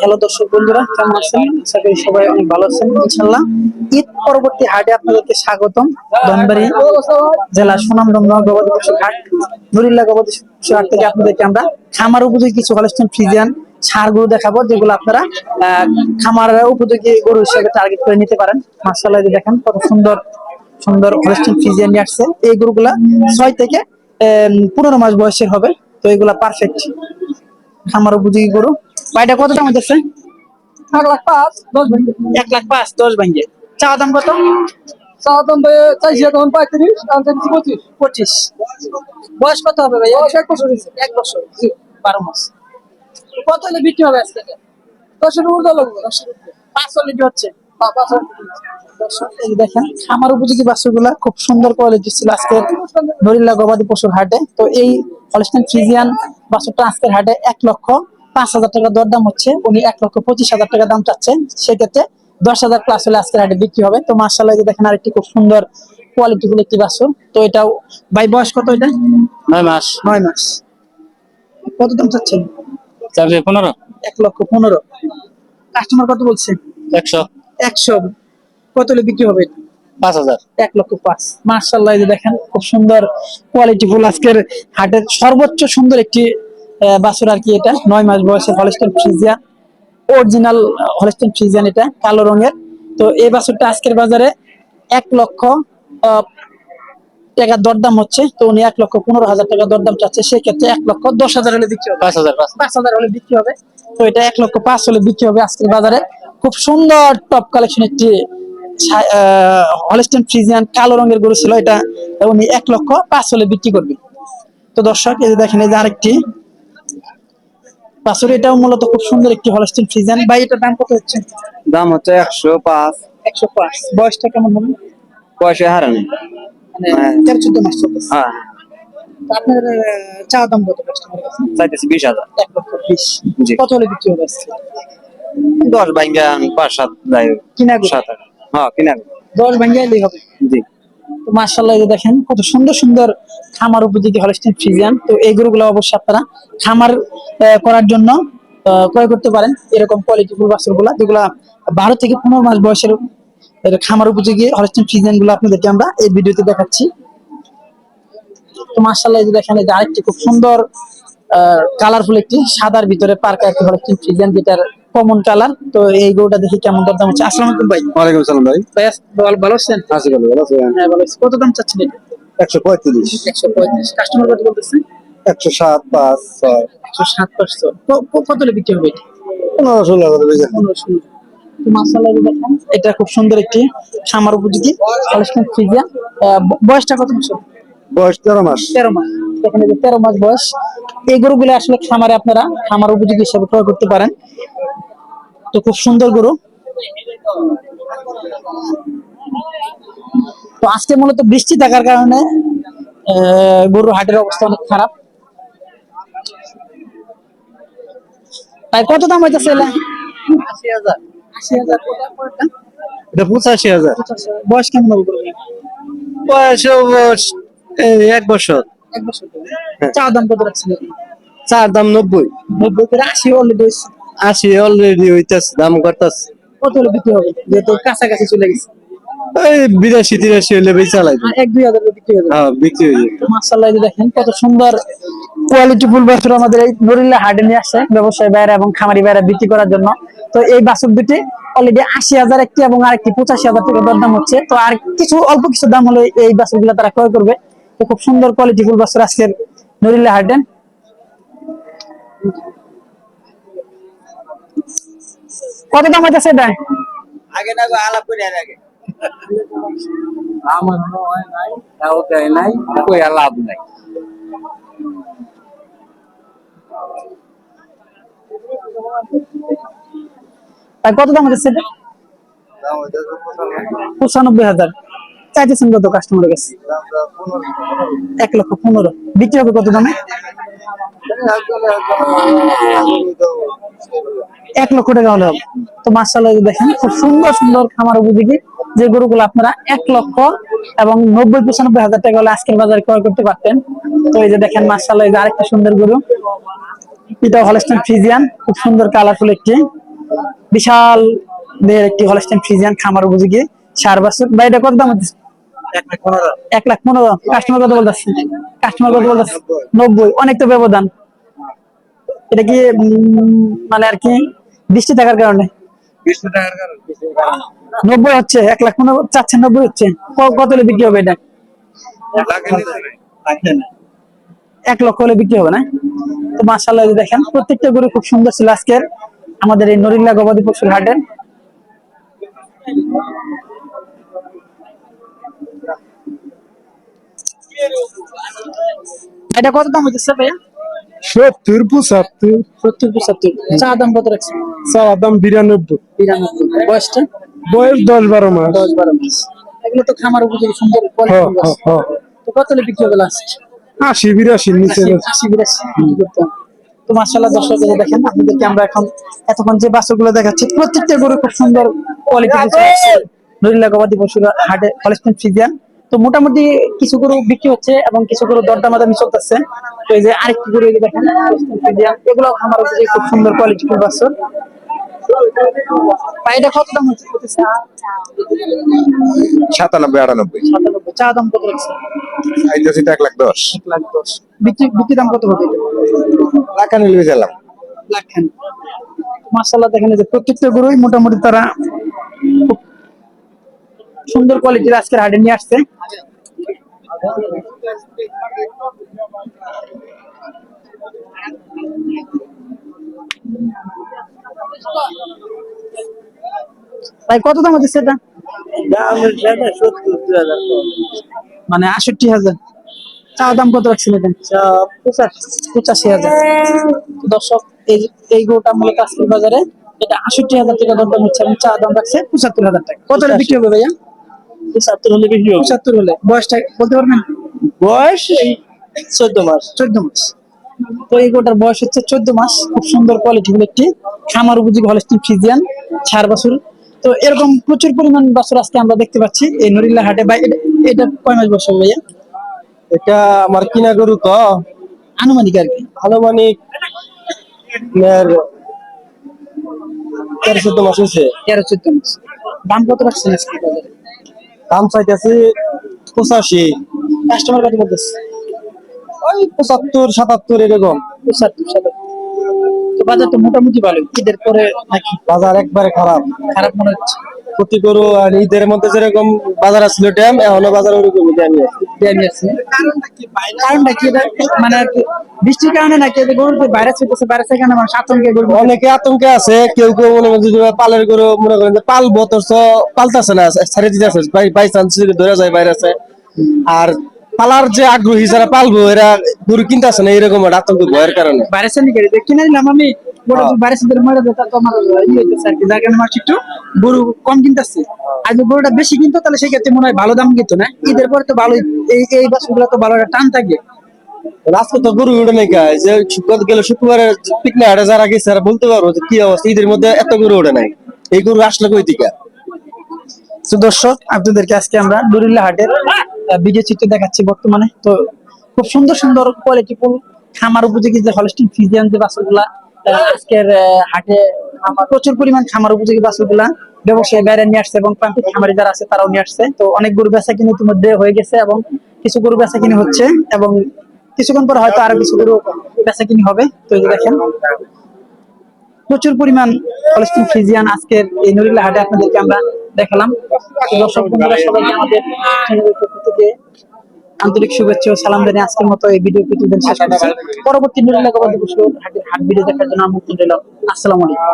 Hello দর্শক বন্ধুরা, কেমন আছেন? আশা করি সবাই অনেক ভালো আছেন ইনশাল্লাহ ঈদ পরবর্তী হাটে আপনাদেরকে স্বাগতম। ধনবাড়ি জেলা গবাদি পশু হাট নুরিল্লা গবাদি পশু হাট থেকে আপনাদেরকে আমরা খামার উপযোগী কিছু হলস্টেন ফ্রিজিয়ান সার গরু দেখাবো, যেগুলো আপনারা খামার উপযোগী গরু হিসেবে টার্গেট করে নিতে পারেন। মার্শাল্লাহ দেখেন কত সুন্দর সুন্দর ফ্রিজিয়ান নিয়ে আসছে। এই গরুগুলা ছয় থেকে পনেরো মাস বয়সের হবে, তো এগুলা পারফেক্ট খামার উপযোগী গরু। ভাইটা কত দাম হচ্ছে এক লাখ পাঁচ দশ ভেঙে এক লাখ পাঁচ দশ ভাঙ্গে। চা দাম কত? চাওয়া দাম চাইছি এখন পঁয়ত্রিশ চাইছি পঁচিশ। পঁচিশ। বয়স কত হবে ভাই এক বছর এক বছর বারো মাস। কত হলে বিক্রি হবে আজকে? দশের লাগবে দশের পাঁচ লিটার হচ্ছে? দেখেন খামার উপযোগী খুব সুন্দর কোয়ালিটি ছিল আজকে। নরিল্লা গবাদি পশুর হাটে। তো এই হলস্টেন ফ্রিজিয়ান বাছুরটা আজকের হাটে এক লক্ষ পাঁচ হাজার টাকা দরদাম হচ্ছে। উনি এক লক্ষ পঁচিশ হাজার টাকা দাম চাচ্ছেন। সেক্ষেত্রে দশ হাজার প্লাস হলে আজকের হাটে বিক্রি হবে। তো মার্শাল্লাহ যে দেখেন আরেকটি খুব সুন্দর কোয়ালিটি ফুল একটি বাছুর তো এটাও ভাই বয়স কত এটা? নয় মাস। নয় মাস। কত দাম চাচ্ছেন? চারশো পনেরো। এক লক্ষ পনেরো। কাস্টমার কত বলছে? একশো। একশো। কত হলে বিক্রি হবে? এটা? পাঁচ হাজার। এক লক্ষ পাঁচ। মার্শাল্লাহ যে দেখেন খুব সুন্দর কোয়ালিটি ফুল আজকের হাটের সর্বোচ্চ সুন্দর একটি বাছুর আর কি এটা। নয় মাস বয়সের Holstein Friesian original Holstein Friesian এটা কালো রঙের। তো এই বাছুরটা আজকের বাজারে এক লক্ষ টাকা দরদাম হচ্ছে। তো উনি এক লক্ষ পনেরো হাজার টাকা দরদাম চাচ্ছে। সেক্ষেত্রে এক লক্ষ দশ হাজার হলে বিক্রি হবে। পাঁচ হাজার পাঁচ হাজার। হলে বিক্রি হবে। তো এটা এক লক্ষ পাঁচ হলে বিক্রি হবে আজকের বাজারে। খুব সুন্দর টপ কালেকশন একটি হলস্টেন ফ্রিজিয়ান কালো রঙের গরু ছিল এটা উনি এক লক্ষ পাঁচ হলে বিক্রি করবে। তো দর্শক এই যে দেখেন এই যে আরেকটি। পাঁচশো এটাও মূলত খুব সুন্দর একটি হলস্টেন ফ্রিজিয়ান ভাই এটার দাম কত হচ্ছে? দাম হচ্ছে একশো পাঁচ। একশো পাঁচ। বয়সটা কেমন হবে? পয়সা হারানি। মানে। তেরো চোদ্দ মাস চলতেছে। হ্যাঁ। আপনার চা দাম কত কাস্টমারের কাছে? চাইতেছি বিশ হাজার। এক লক্ষ বিশ। কত হলে বিক্রি হবে দশ বাইঙ্গা পাঁচ সাত যাই। কিনা? সাত আট। হ্যাঁ কিনা দশ ভাঙ্গা হবে। জি। তো মার্শাল্লাহ যে দেখেন কত সুন্দর সুন্দর খামার উপযোগী হলস্টেন ফ্রিজিয়ান তো এই গরুগুলো অবশ্যই আপনারা খামার করার জন্য ক্রয় করতে পারেন। এরকম কোয়ালিটি ফুল বাছুর যেগুলা বারো থেকে পনেরো মাস বয়সের খামার উপযোগী হলস্টেন ফ্রিজিয়ানগুলো আপনাদেরকে আমরা এই ভিডিওতে দেখাচ্ছি। তো মার্শাল্লাহ যে দেখেন যে আরেকটি খুব সুন্দর কালারফুল একটি সাদার ভিতরে পার্কা একটি হলস্টেন ফ্রিজিয়ান যেটার কমন কালার। তো এই গরুটা দেখি কেমন দরদাম হচ্ছে। আসসালামু আলাইকুম ভাই। ওয়ালাইকুম ভাই। ভাই ভালো ভালো আছেন? আশি ভালো ভালো আছেন হ্যাঁ ভালো আছি। কত দাম চাচ্ছেন এটা? একশো পঁয়ত্রিশ। একশো পঁয়ত্রিশ। কাস্টমার কত বলতেছে? একশো সাত পাঁচ ছয়। একশো সাত পাঁচশো ক- ক- কত হলে বিক্রি হবে এটা? এটা খুব সুন্দর একটি খামার উপযোগী হলস্টেন ফ্রিজিয়ান বয়সটা কত বছর? বয়স তেরো মাস। তেরো মাস। এখানে যে তেরো মাস বয়স। এই গরুগুলো আসলে খামারে আপনারা খামার উপযোগী হিসেবে ক্রয় করতে পারেন। তো খুব সুন্দর গরু। তো আজকে মূলত বৃষ্টি থাকার কারণে গরুর হাটের অবস্থা অনেক খারাপ। তাই কত দাম হইতেছে এলা? আশি হাজার আশি হাজার কোটা কোটা? এটা পঁচাশি হাজার। বয়স কেমন হবে বয়স বয়স এক বছর। এক বছর। চা দাম কত রাখছিল চার দাম নব্বই। নব্বই করে আশি অলরেডি আশি অলরেডি হইতেছে দাম করতেছে। কত হলে বিক্রি হবে? যেহেতু কাছাকাছি চলে গেছে। এই বিরাশি তিরাশি হলে চালাই আর এক দুই হাজার বিক্রি যাবে। হ্যাঁ বিক্রি হয়ে যাবে। মাসাল্লাহ দেখেন কত সুন্দর কোয়ালিটি ফুল বাছুর আমাদের এই নরিল্লা হাটে নিয়ে আসছে ব্যবসায়ী বাইরে এবং খামারি বাইরে বিক্রি করার জন্য। তো এই বাছুর দুটি অলরেডি আশি হাজার একটি এবং আরেকটি পঁচাশি হাজার টাকা দরদাম হচ্ছে। তো আর কিছু অল্প কিছু দাম হলে এই বাছুরগুলা তারা ক্রয় করবে। তো খুব সুন্দর কোয়ালিটি ফুল বাছুর আজকের নরিল্লা হাটে। কত দাম হইতেছে এটা? আগে না আলাপ করে আগে। আমার হয় নাই তাও দেয় নাই কই আর লাভ নাই। তাই কত দাম হইতেছে এটা? পঁচানব্বই। হাজার। চাইতেছেন কত কাস্টমারের কাছে? এক লক্ষ পনেরো। বিক্রি হবে কত দামে? এক লক্ষ টাকা হলে হবে তো মার্শাল্লাহ দেখেন খুব সুন্দর সুন্দর খামার উপযোগী। যে গরুগুলো আপনারা এক লক্ষ এবং নব্বই পঁচানব্বই হাজার টাকা হলে আজকের বাজারে ক্রয় করতে পারতেন। তো এই যে দেখেন মার্শাল্লাহ এই যে আরেকটা সুন্দর গরু। এটা হলস্টেন ফ্রিজিয়ান খুব সুন্দর কালারফুল একটি। বিশাল দেহের একটি হলস্টেন ফ্রিজিয়ান খামার উপযোগী। সার বাছুর। বা এটা কত দাম হচ্ছে? এক লাখ পনেরো। কাস্টমার কত বলতেছে? কাস্টমার কত বলতেছে? নব্বই। অনেক তো ব্যবধান। এটা কি মানে আর কি বৃষ্টি থাকার কারণে? নব্বই হচ্ছে এক লাখ পনেরো চাচ্ছে নব্বই হচ্ছে। কত হলে বিক্রি হবে এটা? এক লক্ষ হলে বিক্রি হবে না? তো মাসাল্লাহ দেখেন প্রত্যেকটা গরু খুব সুন্দর ছিল আজকের। আমাদের এই নরিল্লা গবাদি পশুর হাটের। এটা কত দাম হচ্ছে ভাইয়া? সত্তর পঁচাত্তর। সত্তর পঁচাত্তর। চা দাম কত রাখছে চাওয়া দাম বিরানব্বই। বিরানব্বই। বয়সটা? বয়স দশ বারো মাস। দশ বারো মাস। এগুলো তো খামার উপযোগী সুন্দর হ, quality হ, আছে। হ। তো কত বিক্রি হবে লাস্ট আশি নিচে আশি বিরাশি। তো মার্শাল্লাহ দর্শক দেখেন আপনাদেরকে আমরা এখন এতক্ষণ যে বাছুরগুলো দেখাচ্ছি প্রত্যেকটা গরু খুব সুন্দর কোয়ালিটি গবাদি পশুর হাটে ফ্রিজিয়ান তো মোটামুটি কিছু গরু বিক্রি হচ্ছে এবং কিছু গরু দরদামাদামি চলতেছে। তো এই যে আরেকটি গরু দেখেন এগুলো আমার উপযোগী খুব সুন্দর কোয়ালিটি ফুল বাছুর। কত দাম হচ্ছে সাতানব্বই আটানব্বই। সাতানব্বই। চা দাম কত রাখছে? আইতেছি এক লাখ দশ। এক লাখ দশ। বিক্রি বিক্রি দাম কত হবে? গেলাম। মাসাল্লাহ দেখেন যে প্রত্যেকটা গরুই মোটামুটি তারা খুব সুন্দর কোয়ালিটির আজকের হাটে নিয়ে আসছে। ভাই কত দাম হচ্ছে সেটা? মানে আষট্টি হাজার। চা দাম কত রাখছেন এটা? পঁচাশি। হাজার। দর্শক এই এই গরুটা মূলত আজকের বাজারে। এটা আষট্টি হাজার টাকা দরদাম হচ্ছে এবং চা দাম রাখছে পঁচাত্তর হাজার টাকা। কত বিক্রি হবে ভাইয়া? পঁচাত্তর হলে বিক্রি হবে। পঁচাত্তর হলে। বয়সটা বলতে পারবেন? বয়স চোদ্দ মাস। চোদ্দ মাস। তো এই গরুটার বয়স হচ্ছে চোদ্দ মাস। খুব সুন্দর কোয়ালিটি হলো একটি। খামার উপযোগী হলস্টিন বছর। তো এরকম প্রচুর পরিমাণ বাছুর আজকে আমরা দেখতে পাচ্ছি এই নরিল্লা হাটে। বা এটা- কয় মাস বছর ভাইয়া? এটা আমার কিনা গরু তো। আনুমানিক আর কি। আনুমানিক তেরো চোদ্দ মাস হয়েছে। তেরো চোদ্দ মাস। দাম কত রাখছেন আজকে? বাজারে দাম চাইতেছি পঁচাশি। কাস্টমার কত বলতেছে? ওই পঁচাত্তর সাতাত্তর এরকম। পঁচাত্তর সাতাত্তর। তো বাজার তো মোটামুটি ভালো ঈদের পরে নাকি? বাজার একবারে খারাপ। খারাপ মনে হচ্ছে। ক্ষতি করো আর ঈদের মধ্যে যেরকম বাজার আসছিল ট্যাম এখনও বাজার ওরকম আমি আছি। দেয়ালি আছে। কারণটা কি মানে আর বৃষ্টির কারণে নাকি গরুতে ভাইরাস হইতেছে ভাইরাসের কারণে মানুষ আতঙ্কে গরু অনেকে আতঙ্কে আছে কেউ কেউ মনে করেন পালের গরু মনে করেন যে পালবো অথচ পালতাছে না ছাড়ে দিতে আছে বাই চান্স যদি ধরে যায় বাইরে আছে। আর পালার যে আগ্রহী যারা পালবো এরা গরু কিনতেছে না এরকম আতঙ্ক ভয়ের কারণে। ভাইরাসের কিনে দিলাম আমি। গরু ভাইরাস ধরে মরে যেত তো আমার ই আর কি যার কারণে মানুষ একটু গরু কম কিনতেছে। আর যদি গরুটা বেশি কিনতো তাহলে সেক্ষেত্রে মনে হয় ভালো দাম কিনতো না। ঈদের পরে তো ভালো এই এই বাসগুলো তো ভালো একটা টান থাকে। আজকে তো গরু উঠে নাই গায়ে যে গেল শুক্রবারে পিকনিক হাটে যারা গেছে তারা বলতে পারব যে কি অবস্থা ঈদের মধ্যে এত গরু ওঠে নাই। এই গরু আসলে কই দিকে তো দর্শক আপনাদেরকে আজকে আমরা নুরিল্লা হাটের ভিডিও চিত্র দেখাচ্ছি বর্তমানে। তো খুব সুন্দর সুন্দর কোয়ালিটি খামার উপযোগী যে হলস্টিন ফিজিয়ান যে আহ, আজকের হাটে প্রচুর পরিমাণ খামার উপযোগী বাছুরগুলা ব্যবসায়ী বাইরে নিয়ে আসছে এবং প্রান্তিক খামারি যারা আছে তারাও নিয়ে আসছে। তো অনেক গরু বেচা কিনে ইতিমধ্যে হয়ে গেছে এবং কিছু গরু বেচা কিনে হচ্ছে এবং কিছুক্ষণ পরে হয়তো আরও কিছু গরু বেচা কিনে হবে। তো এই দেখেন, প্রচুর পরিমাণ হলস্টিন ফ্রিজিয়ান আজকের এই নুরিল্লা হাটে আপনাদেরকে আমরা দেখালাম। দর্শক বন্ধুরা, সবাইকে আমাদের পক্ষ থেকে আন্তরিক শুভেচ্ছা ও সালাম জানিয়ে আজকের মতো এই ভিডিও প্রতিদিন শেষ করছি। পরবর্তী নুরিল্লা গবাদি পশু হাট ভিডিও দেখার জন্য আমন্ত্রণ রইল। আসসালামু আলাইকুম।